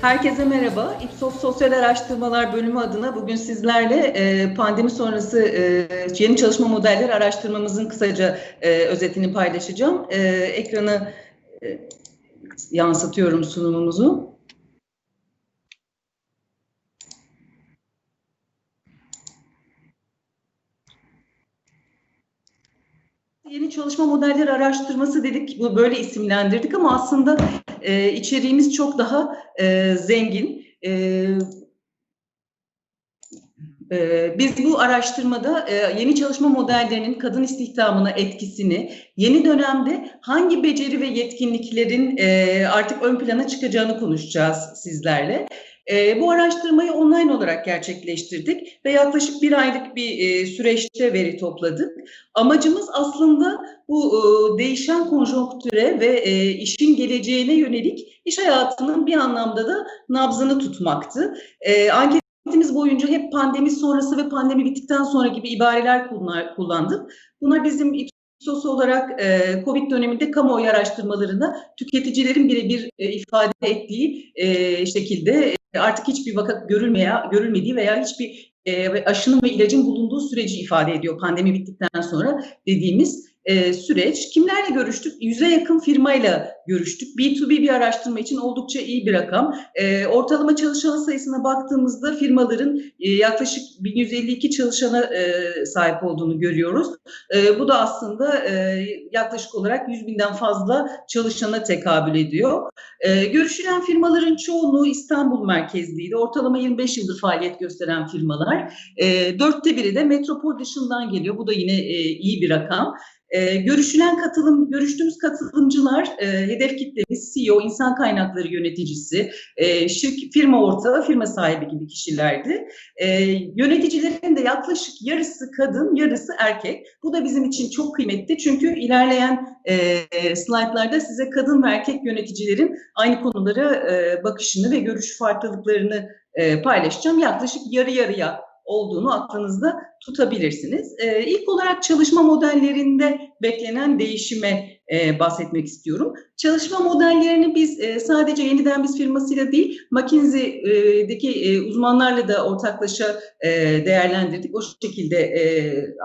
Herkese merhaba. İPSOS Sosyal Araştırmalar Bölümü adına bugün sizlerle e, pandemi sonrası e, yeni çalışma modelleri araştırmamızın kısaca e, özetini paylaşacağım. Ekranı yansıtıyorum sunumumuzu. Yeni çalışma modelleri araştırması dedik, bu böyle isimlendirdik ama aslında e, içeriğimiz çok daha e, zengin. E, e, biz bu araştırmada e, yeni çalışma modellerinin kadın istihdamına etkisini, yeni dönemde hangi beceri ve yetkinliklerin e, artık ön plana çıkacağını konuşacağız sizlerle. E, bu araştırmayı online olarak gerçekleştirdik ve yaklaşık bir aylık bir e, süreçte veri topladık. Amacımız aslında bu e, değişen konjonktüre ve e, işin geleceğine yönelik iş hayatının bir anlamda da nabzını tutmaktı. E, anketimiz boyunca hep pandemi sonrası ve pandemi bittikten sonra gibi ibareler kullandık. Buna bizim Sos olarak e, Covid döneminde kamuoyu araştırmalarında tüketicilerin birebir e, ifade ettiği e, şekilde e, artık hiçbir vaka görülmeye, görülmediği veya hiçbir e, aşının ve ilacın bulunduğu süreci ifade ediyor pandemi bittikten sonra dediğimiz e, süreç. Kimlerle görüştük? Yüze yakın firmayla görüştük. B2B bir araştırma için oldukça iyi bir rakam. E, ortalama çalışan sayısına baktığımızda firmaların e, yaklaşık 1152 çalışana e, sahip olduğunu görüyoruz. E, bu da aslında e, yaklaşık olarak 100 binden fazla çalışana tekabül ediyor. E, görüşülen firmaların çoğunluğu İstanbul merkezliydi. Ortalama 25 yıldır faaliyet gösteren firmalar. E, dörtte biri de metropol dışından geliyor. Bu da yine e, iyi bir rakam. E, görüşülen katılım, görüştüğümüz katılımcılar, e, hedef kitlemiz CEO, insan kaynakları yöneticisi, e, şirk, firma ortağı, firma sahibi gibi kişilerdi. E, yöneticilerin de yaklaşık yarısı kadın, yarısı erkek. Bu da bizim için çok kıymetli çünkü ilerleyen e, slaytlarda size kadın ve erkek yöneticilerin aynı konulara e, bakışını ve görüş farklılıklarını e, paylaşacağım. Yaklaşık yarı yarıya olduğunu aklınızda tutabilirsiniz. E, ilk olarak çalışma modellerinde beklenen değişime e, bahsetmek istiyorum. Çalışma modellerini biz e, sadece yeniden biz firmasıyla değil, McKinsey'deki e, uzmanlarla da ortaklaşa değerlendirdik. O şekilde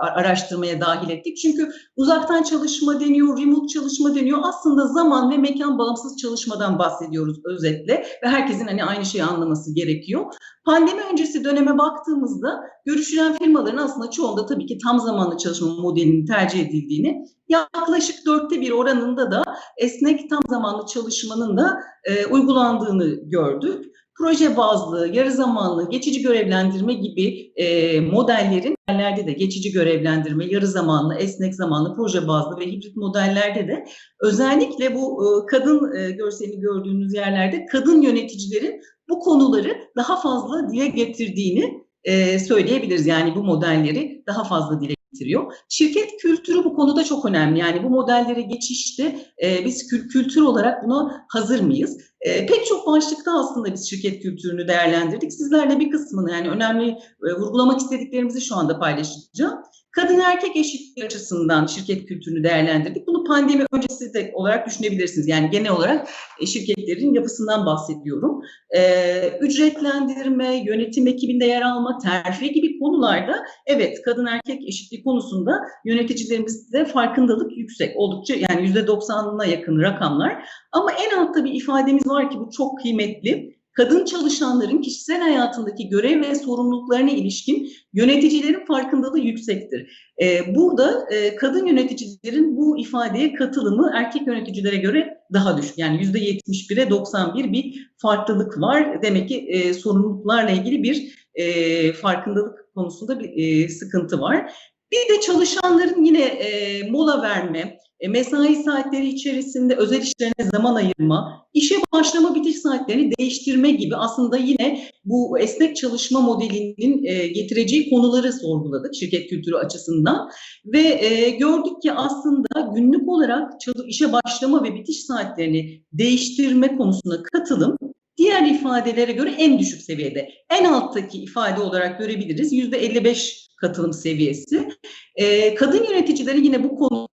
araştırmaya dahil ettik. Çünkü uzaktan çalışma deniyor, remote çalışma deniyor. Aslında zaman ve mekan bağımsız çalışmadan bahsediyoruz özetle ve herkesin hani aynı şeyi anlaması gerekiyor. Pandemi öncesi döneme baktığımızda görüşülen firmaların aslında çoğunda tabii ki tam zamanlı çalışma modelinin tercih edildiğini, yaklaşık dörtte bir oranında da esnek tam zamanlı çalışmanın da e, uygulandığını gördük. Proje bazlı, yarı zamanlı, geçici görevlendirme gibi e, modellerin modellerde de geçici görevlendirme, yarı zamanlı, esnek zamanlı, proje bazlı ve hibrit modellerde de özellikle bu e, kadın e, görselini gördüğünüz yerlerde kadın yöneticilerin bu konuları daha fazla dile getirdiğini e, söyleyebiliriz. Yani bu modelleri daha fazla dile getiriyor. Şirket kültürü bu konuda çok önemli. Yani bu modellere geçişte e, biz kül kültür olarak buna hazır mıyız? E, pek çok başlıkta aslında biz şirket kültürünü değerlendirdik. Sizlerle bir kısmını yani önemli e, vurgulamak istediklerimizi şu anda paylaşacağım. Kadın erkek eşitliği açısından şirket kültürünü değerlendirdik. Bunu pandemi öncesi de olarak düşünebilirsiniz. Yani genel olarak e, şirketlerin yapısından bahsediyorum. Ee, ücretlendirme, yönetim ekibinde yer alma, terfi gibi konularda evet kadın erkek eşitliği konusunda yöneticilerimizde farkındalık yüksek. Oldukça yani yüzde doksanına yakın rakamlar. Ama en altta bir ifademiz var ki bu çok kıymetli kadın çalışanların kişisel hayatındaki görev ve sorumluluklarına ilişkin yöneticilerin farkındalığı yüksektir. Ee, burada e, kadın yöneticilerin bu ifadeye katılımı erkek yöneticilere göre daha düşük. Yani yüzde 71'e 91 bir farklılık var. Demek ki e, sorumluluklarla ilgili bir e, farkındalık konusunda bir sıkıntı var. Bir de çalışanların yine e, mola verme, e, mesai saatleri içerisinde özel işlerine zaman ayırma, işe başlama bitiş saatlerini değiştirme gibi aslında yine bu esnek çalışma modelinin e, getireceği konuları sorguladık şirket kültürü açısından. Ve e, gördük ki aslında günlük olarak işe başlama ve bitiş saatlerini değiştirme konusuna katılım diğer ifadelere göre en düşük seviyede. En alttaki ifade olarak görebiliriz. Yüzde 55 katılım seviyesi. E, kadın yöneticileri yine bu konu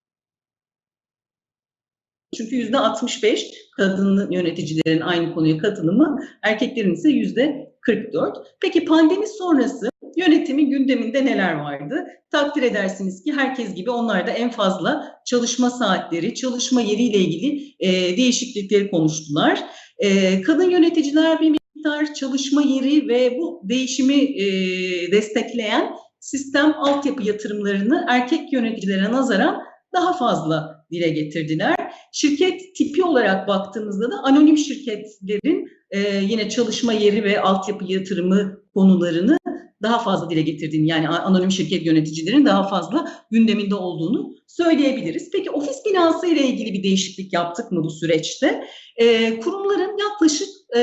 Çünkü yüzde 65 kadın yöneticilerin aynı konuya katılımı, erkeklerin ise yüzde 44. Peki pandemi sonrası yönetimin gündeminde neler vardı? Takdir edersiniz ki herkes gibi onlar da en fazla çalışma saatleri, çalışma yeriyle ilgili e, değişiklikleri konuştular. E, kadın yöneticiler bir miktar çalışma yeri ve bu değişimi e, destekleyen sistem altyapı yatırımlarını erkek yöneticilere nazaran daha fazla dile getirdiler. Şirket tipi olarak baktığımızda da anonim şirketlerin e, yine çalışma yeri ve altyapı yatırımı konularını daha fazla dile getirdiğini yani anonim şirket yöneticilerin daha fazla gündeminde olduğunu söyleyebiliriz. Peki ofis binası ile ilgili bir değişiklik yaptık mı bu süreçte? E, kurumların yaklaşık e,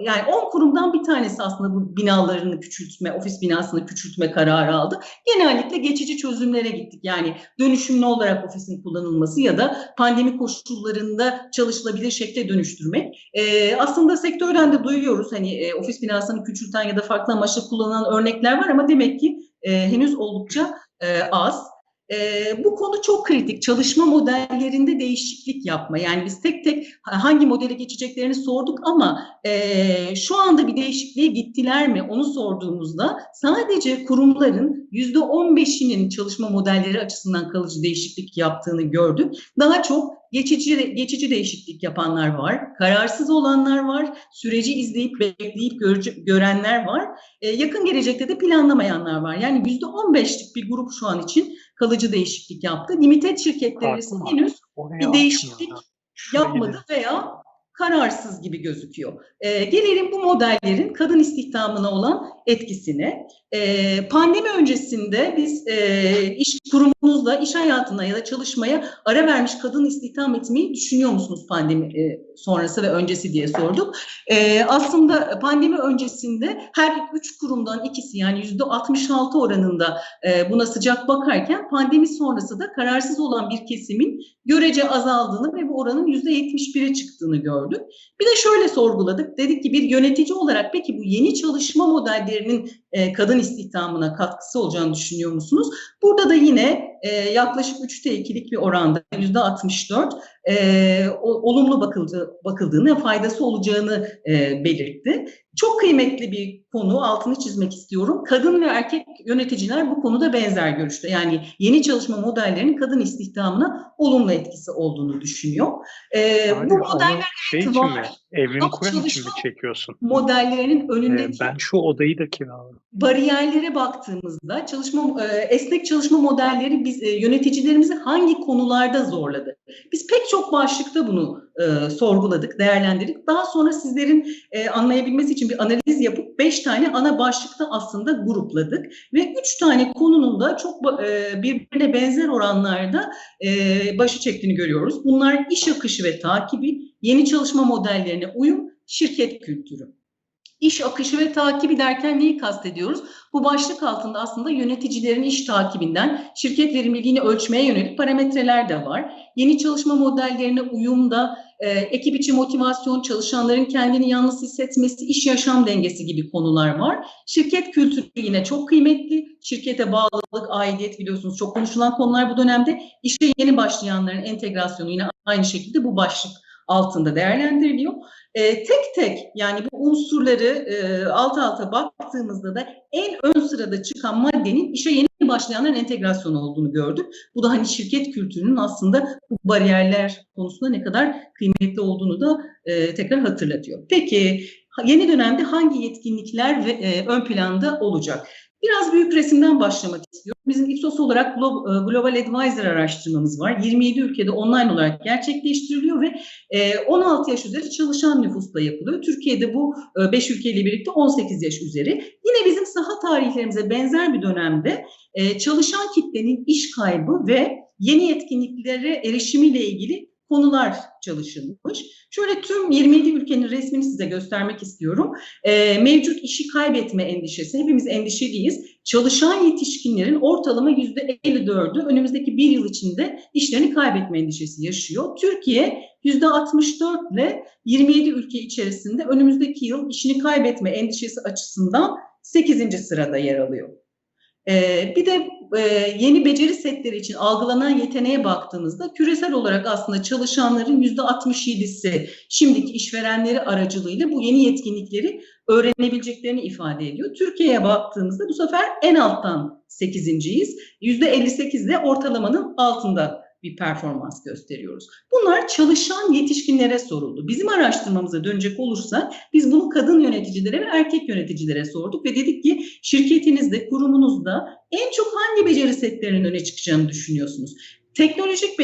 yani 10 kurumdan bir tanesi aslında bu binalarını küçültme, ofis binasını küçültme kararı aldı. Genellikle geçici çözümlere gittik. Yani dönüşümlü olarak ofisin kullanılması ya da pandemi koşullarında çalışılabilir şekle dönüştürmek. E, aslında sektörden de duyuyoruz hani e, ofis binasını küçülten ya da farklı amaçla kullanılan örnekler var ama demek ki e, henüz oldukça e, az. E, bu konu çok kritik. Çalışma modellerinde değişiklik yapma. Yani biz tek tek hangi modele geçeceklerini sorduk ama e, şu anda bir değişikliğe gittiler mi onu sorduğumuzda sadece kurumların yüzde on beşinin çalışma modelleri açısından kalıcı değişiklik yaptığını gördük. Daha çok geçici geçici değişiklik yapanlar var, kararsız olanlar var, süreci izleyip bekleyip görece, görenler var. E, yakın gelecekte de planlamayanlar var. Yani yüzde on beşlik bir grup şu an için kalıcı değişiklik yaptı. Limited şirketleri ise henüz bir değişiklik yapmadı veya kararsız gibi gözüküyor. E, gelelim bu modellerin kadın istihdamına olan etkisine. E, pandemi öncesinde biz e, iş kurumunuzla iş hayatına ya da çalışmaya ara vermiş kadın istihdam etmeyi düşünüyor musunuz pandemi e, sonrası ve öncesi diye sorduk. E, aslında pandemi öncesinde her üç kurumdan ikisi yani yüzde 66 oranında e, buna sıcak bakarken pandemi sonrası da kararsız olan bir kesimin görece azaldığını ve bu oranın yüzde 71'e çıktığını gördük. Bir de şöyle sorguladık. Dedik ki bir yönetici olarak peki bu yeni çalışma modellerinin e, kadın istihdamına katkısı olacağını düşünüyor musunuz? Burada da yine e, yaklaşık 3'te 2'lik bir oranda %64 e, olumlu bakıldı, bakıldığını, faydası olacağını e, belirtti. Çok kıymetli bir konu, altını çizmek istiyorum. Kadın ve erkek yöneticiler bu konuda benzer görüşte. Yani yeni çalışma modellerinin kadın istihdamına olumlu etkisi olduğunu düşünüyor. E, bu modeller şey mi? Evini kuran için mi çekiyorsun? Modellerinin önündeki... Ee, ben şu odayı da kiraladım. Bariyerlere baktığımızda çalışma e, esnek çalışma modelleri biz e, yöneticilerimizi hangi konularda zorladı? Biz pek çok başlıkta bunu e, sorguladık, değerlendirdik. Daha sonra sizlerin e, anlayabilmesi için bir analiz yapıp beş tane ana başlıkta aslında grupladık ve üç tane konunun da çok e, birbirine benzer oranlarda e, başı çektiğini görüyoruz. Bunlar iş akışı ve takibi, yeni çalışma modellerine uyum, şirket kültürü. İş akışı ve takibi derken neyi kastediyoruz? Bu başlık altında aslında yöneticilerin iş takibinden şirket verimliliğini ölçmeye yönelik parametreler de var. Yeni çalışma modellerine uyumda e, ekip içi motivasyon, çalışanların kendini yalnız hissetmesi, iş yaşam dengesi gibi konular var. Şirket kültürü yine çok kıymetli. Şirkete bağlılık, aidiyet biliyorsunuz çok konuşulan konular bu dönemde. İşe yeni başlayanların entegrasyonu yine aynı şekilde bu başlık altında değerlendiriliyor. E, tek tek yani bu unsurları e, alt alta baktığımızda da en ön sırada çıkan maddenin işe yeni başlayanların entegrasyonu olduğunu gördük. Bu da hani şirket kültürünün aslında bu bariyerler konusunda ne kadar kıymetli olduğunu da e, tekrar hatırlatıyor. Peki yeni dönemde hangi yetkinlikler ve, e, ön planda olacak? Biraz büyük resimden başlamak istiyorum. Bizim Ipsos olarak e, Global Advisor araştırmamız var. 27 ülkede online olarak gerçekleştiriliyor ve 16 e, yaş üzeri çalışan nüfusla yapılıyor. Türkiye'de bu 5 e, ülkeyle birlikte 18 yaş üzeri. Yine bizim saha tarihlerimize benzer bir dönemde çalışan kitlenin iş kaybı ve yeni yetkinliklere erişimiyle ilgili konular çalışılmış. Şöyle tüm 27 ülkenin resmini size göstermek istiyorum. E, mevcut işi kaybetme endişesi, hepimiz endişeliyiz. Çalışan yetişkinlerin ortalama %54'ü önümüzdeki bir yıl içinde işlerini kaybetme endişesi yaşıyor. Türkiye %64 ile 27 ülke içerisinde önümüzdeki yıl işini kaybetme endişesi açısından 8. sırada yer alıyor. Ee, bir de e, yeni beceri setleri için algılanan yeteneğe baktığımızda küresel olarak aslında çalışanların yüzde 67'si şimdiki işverenleri aracılığıyla bu yeni yetkinlikleri öğrenebileceklerini ifade ediyor. Türkiye'ye baktığımızda bu sefer en alttan 8.yiz. Yüzde 58 de ortalamanın altında bir performans gösteriyoruz. Bunlar çalışan yetişkinlere soruldu. Bizim araştırmamıza dönecek olursak biz bunu kadın yöneticilere ve erkek yöneticilere sorduk ve dedik ki şirketinizde, kurumunuzda en çok hangi beceri setlerinin öne çıkacağını düşünüyorsunuz? Teknolojik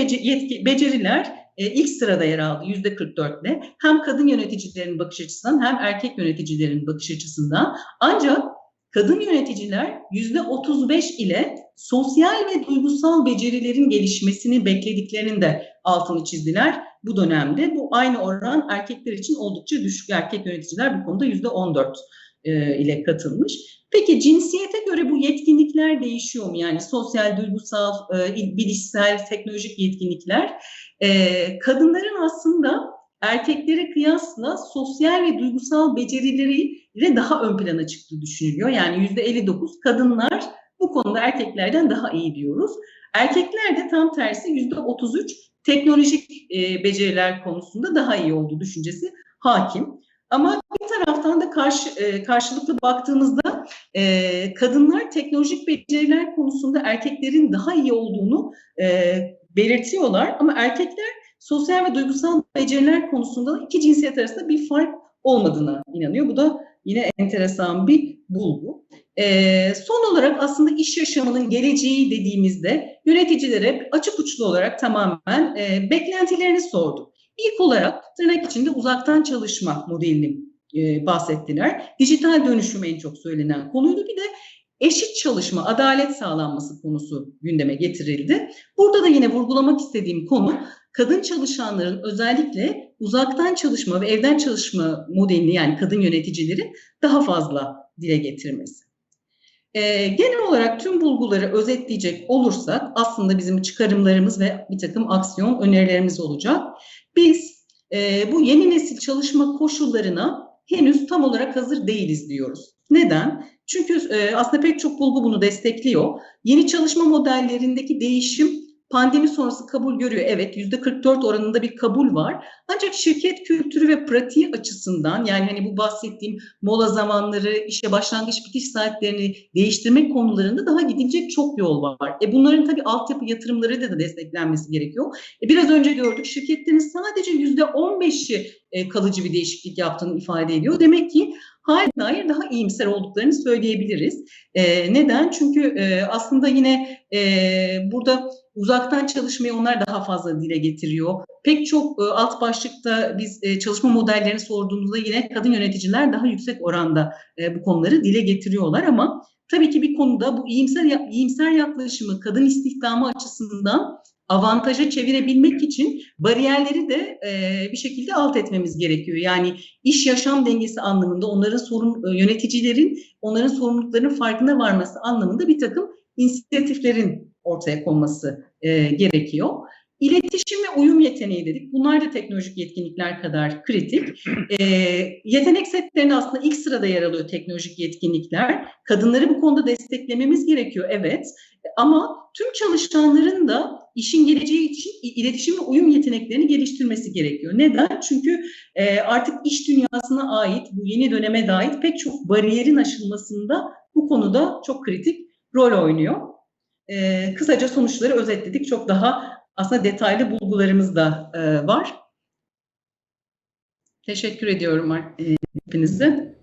beceriler e, ilk sırada yer aldı yüzde 44 ile. Hem kadın yöneticilerin bakış açısından hem erkek yöneticilerin bakış açısından. Ancak kadın yöneticiler yüzde 35 ile sosyal ve duygusal becerilerin gelişmesini beklediklerinin de altını çizdiler bu dönemde. Bu aynı oran erkekler için oldukça düşük. Erkek yöneticiler bu konuda yüzde 14 e, ile katılmış. Peki cinsiyete göre bu yetkinlikler değişiyor mu? Yani sosyal, duygusal, e, bilişsel, teknolojik yetkinlikler. E, kadınların aslında erkeklere kıyasla sosyal ve duygusal becerileri daha ön plana çıktığı düşünülüyor. Yani yüzde 59 kadınlar bu konuda erkeklerden daha iyi diyoruz. Erkekler de tam tersi yüzde 33 teknolojik e, beceriler konusunda daha iyi olduğu düşüncesi hakim. Ama bir taraftan da karşı, e, karşılıklı baktığımızda e, kadınlar teknolojik beceriler konusunda erkeklerin daha iyi olduğunu belirtiyorlar. Ama erkekler sosyal ve duygusal beceriler konusunda iki cinsiyet arasında bir fark olmadığına inanıyor. Bu da yine enteresan bir bulgu. Ee, son olarak aslında iş yaşamının geleceği dediğimizde yöneticilere açık uçlu olarak tamamen e, beklentilerini sorduk. İlk olarak tırnak içinde uzaktan çalışma modelini e, bahsettiler. Dijital dönüşüm en çok söylenen konuydu. Bir de eşit çalışma, adalet sağlanması konusu gündeme getirildi. Burada da yine vurgulamak istediğim konu kadın çalışanların özellikle uzaktan çalışma ve evden çalışma modelini yani kadın yöneticileri daha fazla dile getirmesi. Ee, genel olarak tüm bulguları özetleyecek olursak aslında bizim çıkarımlarımız ve bir takım aksiyon önerilerimiz olacak. Biz e, bu yeni nesil çalışma koşullarına henüz tam olarak hazır değiliz diyoruz. Neden? Çünkü e, aslında pek çok bulgu bunu destekliyor. Yeni çalışma modellerindeki değişim pandemi sonrası kabul görüyor. Evet yüzde 44 oranında bir kabul var. Ancak şirket kültürü ve pratiği açısından yani hani bu bahsettiğim mola zamanları, işe başlangıç bitiş saatlerini değiştirmek konularında daha gidilecek çok yol var. E bunların tabii altyapı yatırımları da, da desteklenmesi gerekiyor. E biraz önce gördük şirketlerin sadece yüzde 15'i e, kalıcı bir değişiklik yaptığını ifade ediyor. Demek ki hal dair daha iyimser olduklarını söyleyebiliriz. E, neden? Çünkü e, aslında yine e, burada uzaktan çalışmayı onlar daha fazla dile getiriyor. Pek çok e, alt başlıkta biz e, çalışma modellerini sorduğumuzda yine kadın yöneticiler daha yüksek oranda e, bu konuları dile getiriyorlar ama tabii ki bir konuda bu iyimser, iyimser yaklaşımı kadın istihdamı açısından avantaja çevirebilmek için bariyerleri de e, bir şekilde alt etmemiz gerekiyor. Yani iş yaşam dengesi anlamında onların sorun yöneticilerin onların sorumluluklarının farkına varması anlamında bir takım inisiyatiflerin ortaya konması e, gerekiyor. İletişim ve uyum yeteneği dedik. Bunlar da teknolojik yetkinlikler kadar kritik. E, yetenek setlerinde aslında ilk sırada yer alıyor teknolojik yetkinlikler. Kadınları bu konuda desteklememiz gerekiyor, evet. Ama tüm çalışanların da işin geleceği için iletişim ve uyum yeteneklerini geliştirmesi gerekiyor. Neden? Çünkü e, artık iş dünyasına ait, bu yeni döneme dair pek çok bariyerin aşılmasında bu konuda çok kritik rol oynuyor. E, kısaca sonuçları özetledik. Çok daha aslında detaylı bulgularımız da e, var. Teşekkür ediyorum e, hepinize.